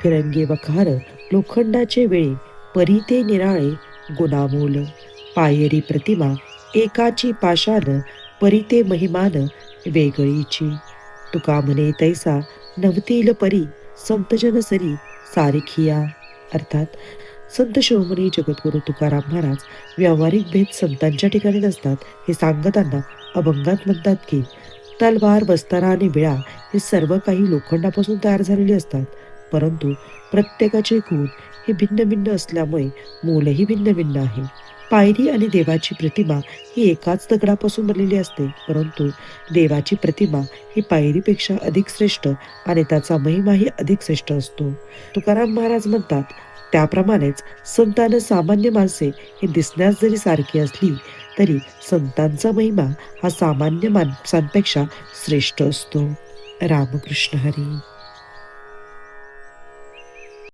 फिरंगे वखार लोखंडाचे वेळे परी ते निराळे गुणामूल. पायरी प्रतिमा एकाची पाषाण परी ते महिमान वेगळीची. तुका म्हणे तैसा नवतील परी संतजन सरी सारिखिया. अर्थात संत शिरोमणी जगद्गुरू तुकाराम महाराज व्यावहारिक भेद संतांच्या ठिकाणी नसतात हे सांगताना अभंगात म्हणतात की तलवार बस्तारा आणि विळा हे सर्व काही लोखंडापासून तयार झालेले असतात. परंतु प्रत्येकाचे गुण हे भिन्न भिन्न असल्यामुळे मूलही भिन्न भिन्न आहे. पायरी आणि देवाची प्रतिमा ही एकाच दगडापासून बनलेली असते परंतु देवाची प्रतिमा ही पायरीपेक्षा अधिक श्रेष्ठ आणि त्याचा महिमाही अधिक श्रेष्ठ असतो. तुकाराम महाराज म्हणतात त्याप्रमाणेच संतान सामान्य माणसे हे दिसण्यास जरी सारखी असली तरी संतांचा महिमा हा सामान्य माणसांपेक्षा श्रेष्ठ असतो. रामकृष्ण हरी.